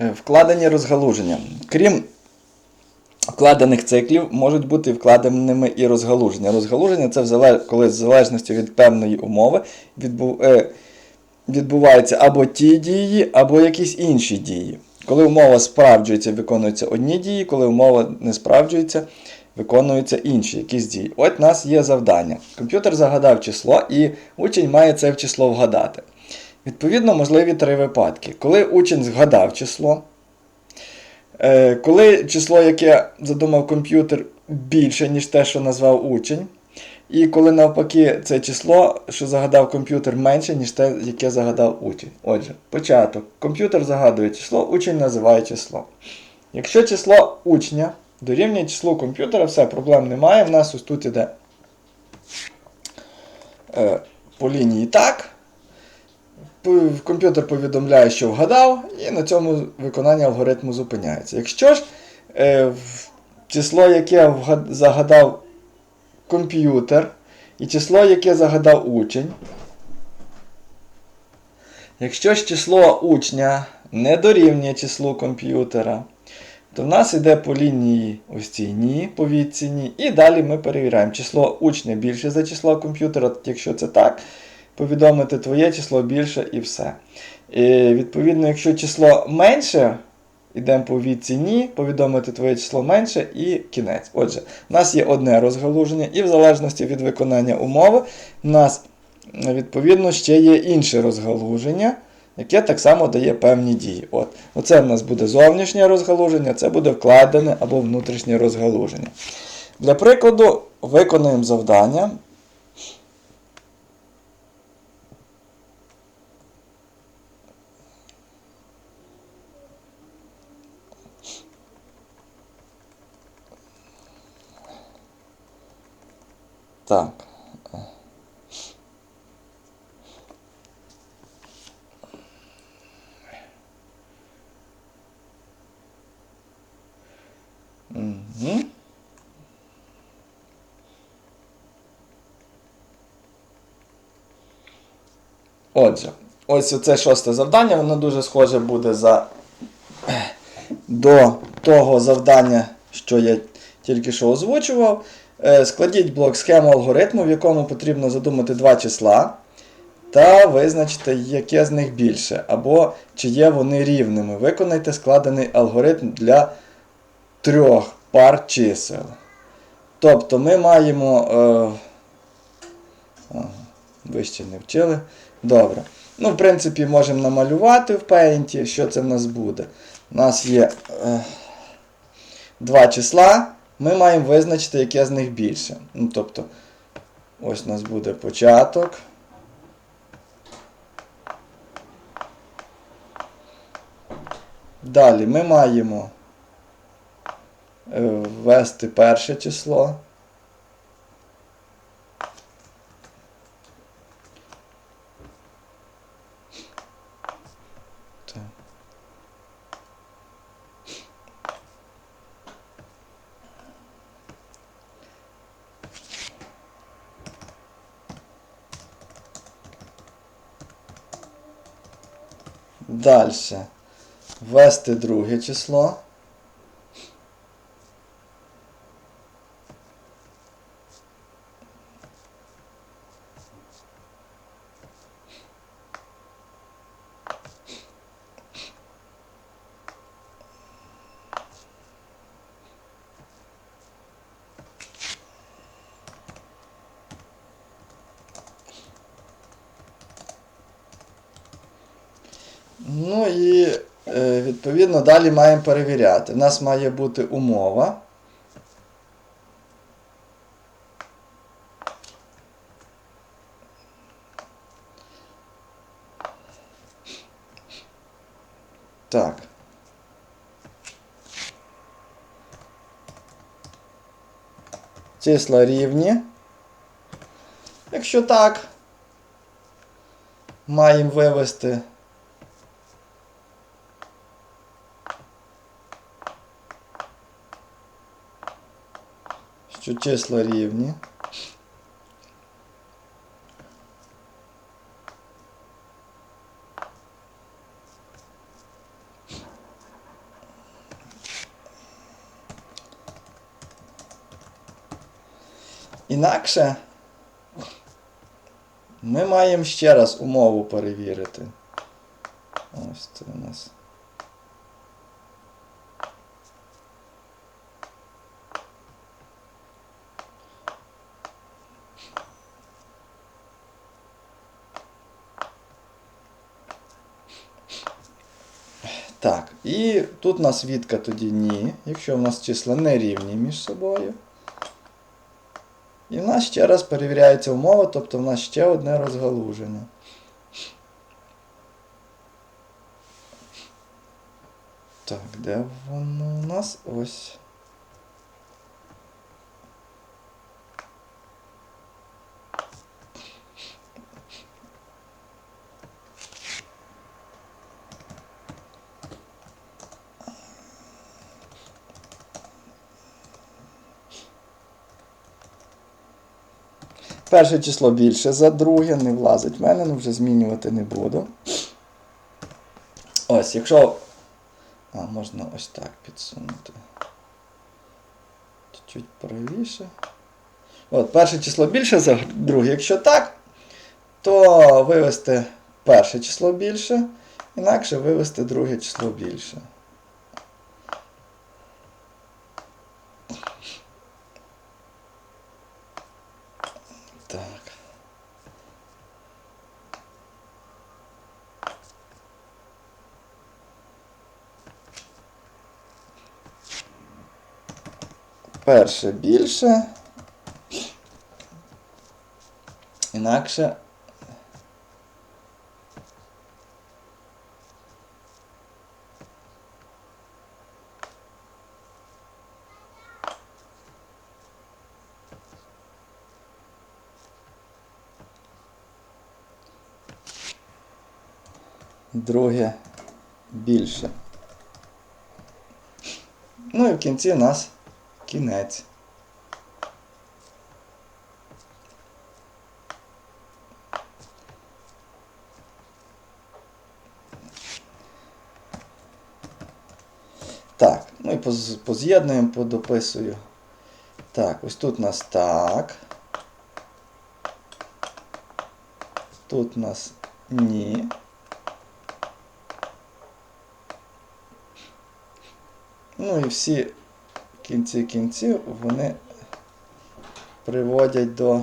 Е, Вкладені розгалуження. Крім вкладених циклів, можуть бути вкладеними і розгалуження. Розгалуження це коли в залежності від певної умови е, відбуваються або ті дії, або якісь інші дії. Коли умова справджується, виконуються одні дії, коли умова не справджується, виконуються інші якісь дії. От у нас є завдання. Комп'ютер загадав число, і учень має це в число вгадати. Відповідно, можливі три випадки. Коли учень згадав число, е, коли число, яке задумав комп'ютер, більше, ніж те, що назвав учень. І коли навпаки це число, що загадав комп'ютер, менше, ніж те, яке загадав учень. Отже, початок. Комп'ютер загадує число, учень називає число. Якщо число учня дорівнює числу комп'ютера, все, проблем немає. В нас ось тут іде е, по лінії так. Комп'ютер повідомляє, що вгадав, і на цьому виконання алгоритму зупиняється. Якщо ж е, число, яке загадав комп'ютер, і число, яке загадав учень. Якщо ж число учня не дорівнює числу комп'ютера, то в нас йде по лінії ось цій ні, по відці ні. І далі ми перевіряємо, число учня більше за число комп'ютера, якщо це так, повідомити твоє число більше і все. І, відповідно, якщо число менше, йдемо по відці ні, повідомити твоє число менше і кінець. Отже, у нас є одне розгалуження, і в залежності від виконання умови, у нас відповідно ще є інше розгалуження, яке так само дає певні дії. От. Оце в нас буде зовнішнє розгалуження, це буде вкладене або внутрішнє розгалуження. Для прикладу, виконуємо завдання. Так. Угу. Отже, ось це шосте завдання, воно дуже схоже буде за до того завдання, що я тільки що озвучував. Е, Складіть блок схему алгоритму, в якому потрібно задумати два числа та визначити, яке з них більше, або чи є вони рівними. Виконайте складений алгоритм для трьох пар чисел. Тобто ми маємо. Е... Ви ще не вчили. Добре. Ну, в принципі, можемо намалювати в Paint, що це в нас буде. У нас є е, два числа. Ми маємо визначити, яке з них більше. Ну, тобто, ось у нас буде початок. Далі ми маємо е, ввести перше число. Далі. Ввести друге число. Ну і е, відповідно далі маємо перевіряти. У нас має бути умова. Так. Числа рівні. Якщо так, маємо вивести числа рівні. Інакше ми маємо ще раз умову перевірити. Ось це у нас. Так, і тут у нас відка тоді ні, якщо в нас числа не рівні між собою. І в нас ще раз перевіряється умова, тобто в нас ще одне розгалуження. Так, де воно у нас? Ось. Перше число більше за друге, не влазить в мене, ну вже змінювати не буду. Ось, якщо. А, можна ось так підсунути. Чуть-чуть правіше. От, перше число більше за друге. Якщо так, то вивести перше число більше, інакше вивести друге число більше. Так. Перше більше. Інакше. Друге більше. Ну і в кінці нас кінець. Так, ну і поз- поз'єднуємо, подописую. Так, ось тут у нас так. Тут у нас ні. Ну і всі в кінці кінців вони приводять до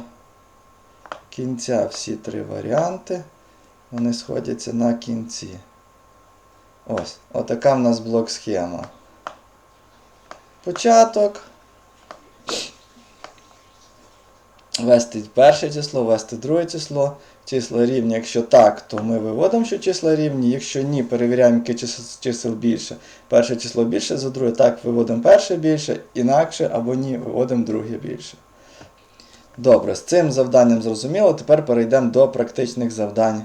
кінця всі три варіанти. Вони сходяться на кінці. Ось, отака в нас блок схема. Початок. Ввести перше число, ввести друге число. Числа рівні. Якщо так, то ми виводимо, що числа рівні. Якщо ні, перевіряємо, яке чисел більше. Перше число більше за друге. Так, виводимо перше більше, інакше або ні, виводимо друге більше. Добре, з цим завданням зрозуміло. Тепер перейдемо до практичних завдань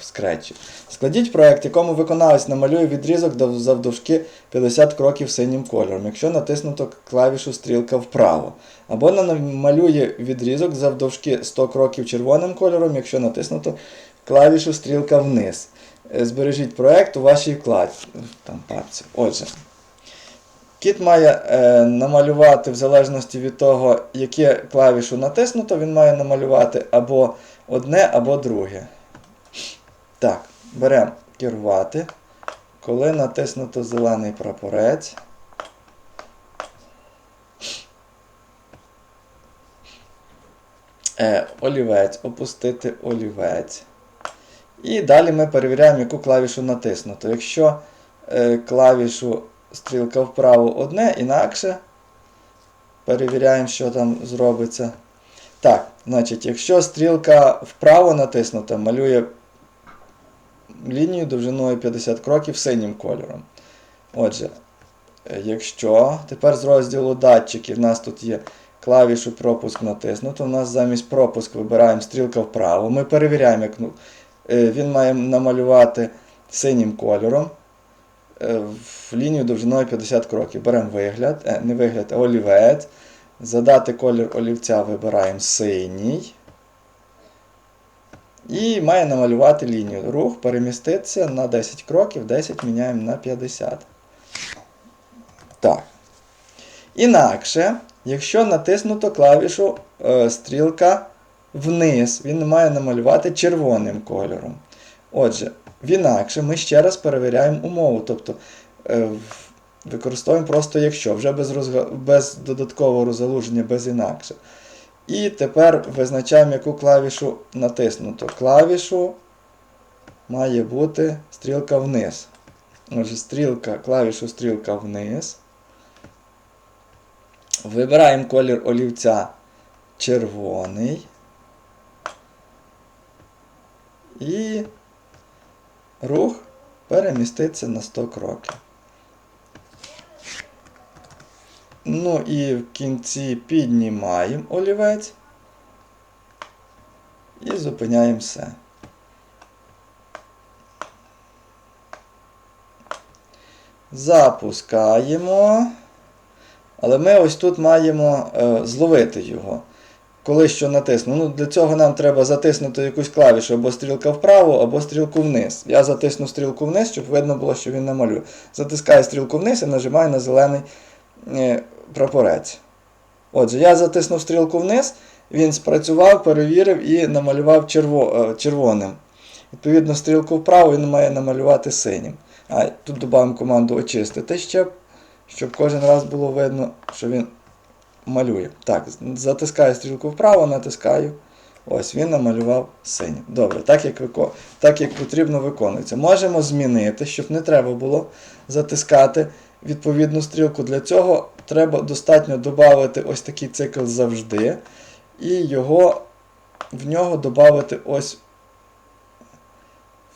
в скретчі. Складіть проект, якому виконавець намалює відрізок дов- завдовжки 50 кроків синім кольором, якщо натиснуто клавішу стрілка вправо. Або намалює відрізок завдовжки 100 кроків червоним кольором, якщо натиснуто клавішу стрілка вниз. Е, Збережіть проект у вашій вкладці. Там папці. Отже. Кіт має е, намалювати в залежності від того, яке клавішу натиснуто, він має намалювати або одне, або друге. Так, беремо керувати. Коли натиснуто зелений прапорець. Е, олівець, опустити олівець. І далі ми перевіряємо, яку клавішу натиснуто. Якщо е, клавішу стрілка вправо одне, інакше перевіряємо, що там зробиться. Так, значить, якщо стрілка вправо натиснута, малює лінію довжиною 50 кроків синім кольором. Отже, е, якщо тепер з розділу датчиків в нас тут є клавішу пропуск натиснуто, у нас замість пропуск вибираємо стрілка вправо. Ми перевіряємо, як ну, е, він має намалювати синім кольором е, в лінію довжиною 50 кроків. Беремо вигляд, не вигляд, а олівець. Задати колір олівця вибираємо синій. І має намалювати лінію. Рух переміститься на 10 кроків, 10 міняємо на 50. Так. Інакше, якщо натиснуто клавішу е, стрілка вниз, він має намалювати червоним кольором. Отже, в інакше ми ще раз перевіряємо умову. Тобто е, використовуємо просто якщо, вже без, розга... без додаткового розгалуження, без інакше. І тепер визначаємо, яку клавішу натиснуто. Клавішу має бути стрілка вниз. Отже, стрілка, клавішу стрілка вниз. Вибираємо колір олівця червоний. І рух переміститься на 100 кроків. Ну і в кінці піднімаємо олівець і зупиняємо все. Запускаємо. Але ми ось тут маємо е, зловити його. Коли що натисну. Ну, для цього нам треба затиснути якусь клавішу або стрілка вправо, або стрілку вниз. Я затисну стрілку вниз, щоб видно було, що він намалює. Затискаю стрілку вниз і нажимаю на зелений е, прапорець. Отже, я затиснув стрілку вниз, він спрацював, перевірив і намалював черво, е, червоним. Відповідно, стрілку вправо він має намалювати синім. А тут додаємо команду очистити ще, щоб кожен раз було видно, що він малює. Так, затискаю стрілку вправо, натискаю. Ось він намалював синім. Добре, так як, вико... так як потрібно виконується. Можемо змінити, щоб не треба було затискати відповідну стрілку. Для цього треба достатньо додати ось такий цикл завжди. І його, в нього додати ось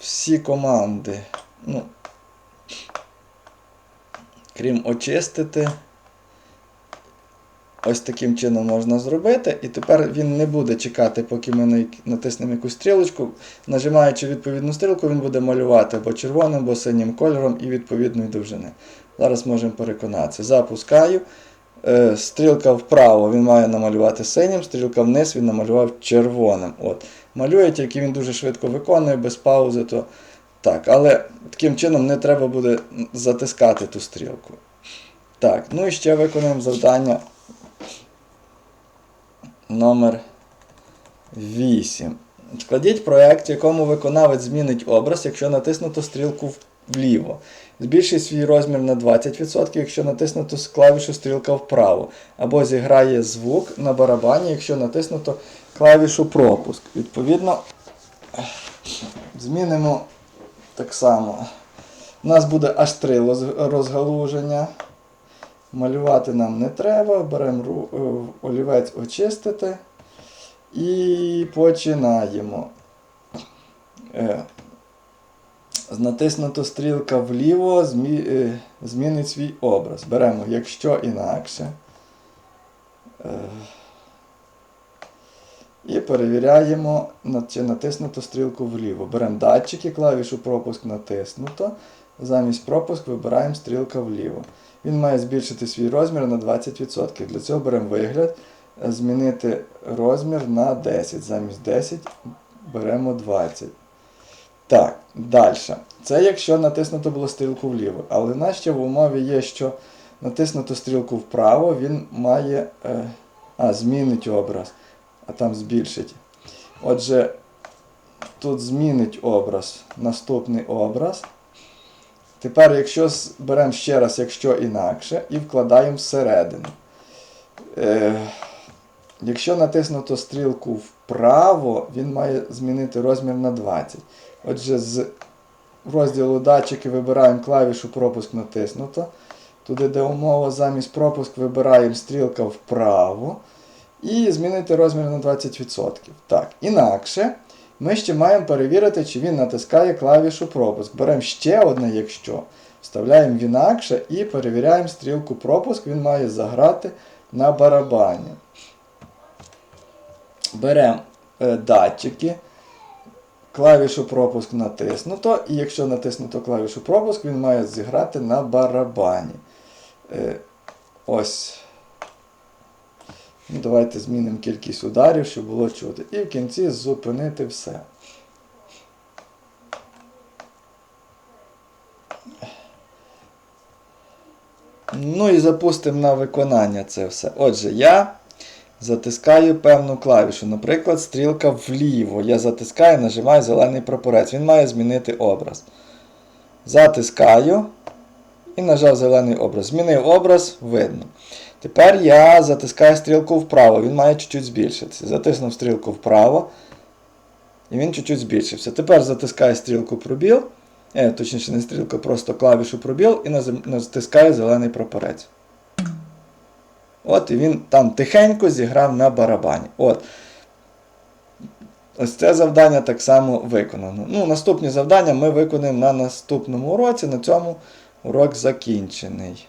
всі команди. Ну, крім очистити. Ось таким чином можна зробити. І тепер він не буде чекати, поки ми натиснемо якусь стрілочку. Нажимаючи відповідну стрілку, він буде малювати або червоним, або синім кольором і відповідної довжини. Зараз можемо переконатися. Запускаю. Е, Стрілка вправо він має намалювати синім, стрілка вниз він намалював червоним. От. Малює, тільки він дуже швидко виконує, без паузи. то так. Але таким чином не треба буде затискати ту стрілку. Так, ну і ще виконуємо завдання номер 8. Складіть проєкт, в якому виконавець змінить образ, якщо натиснуто стрілку вліво. Збільшить свій розмір на 20%, якщо натиснуто клавішу стрілка вправо. Або зіграє звук на барабані, якщо натиснуто клавішу пропуск. Відповідно, змінимо так само. У нас буде аж три розгалуження. Малювати нам не треба. Беремо е, олівець очистити. І починаємо. Натиснуто стрілка вліво, змі, е, змінить свій образ. Беремо, якщо інакше. Е, і перевіряємо, чи натиснуто стрілку вліво. Беремо датчики, клавішу пропуск натиснуто. Замість пропуск вибираємо стрілка вліво. Він має збільшити свій розмір на 20%. Для цього беремо вигляд, е, змінити розмір на 10. Замість 10 беремо 20. Так, далі. Це якщо натиснуто було стрілку вліво. Але ще в умові є, що натиснуто стрілку вправо, він має. Е, а, змінить образ. А там збільшить. Отже, тут змінить образ, наступний образ. Тепер, якщо беремо ще раз, якщо інакше, і вкладаємо всередину. Е, якщо натиснуто стрілку вправо, він має змінити розмір на 20. Отже, з розділу датчики вибираємо клавішу пропуск натиснуто. Туди, де умова замість пропуск, вибираємо стрілка вправо. І змінити розмір на 20%. Так, інакше ми ще маємо перевірити, чи він натискає клавішу пропуск. Беремо ще одне, якщо. Вставляємо в інакше і перевіряємо стрілку пропуск, він має заграти на барабані. Беремо е, датчики, клавішу пропуск натиснуто, і якщо натиснуто клавішу пропуск, він має зіграти на барабані. Е, ось. Ну, Давайте змінимо кількість ударів, щоб було чути. І в кінці зупинити все. Ну і запустимо на виконання це все. Отже, я затискаю певну клавішу. Наприклад, стрілка вліво. Я затискаю, нажимаю зелений прапорець. Він має змінити образ. Затискаю і нажав зелений образ. Змінив образ, видно. Тепер я затискаю стрілку вправо, він має чуть-чуть збільшитися. Затиснув стрілку вправо. І він чуть-чуть збільшився. Тепер затискаю стрілку пробіл. Е, точніше, не стрілка, просто клавішу пробіл і натискаю зелений прапорець. От, і він там тихенько зіграв на барабані. От. Ось це завдання так само виконано. Ну, наступні завдання ми виконаємо на наступному уроці. На цьому урок закінчений.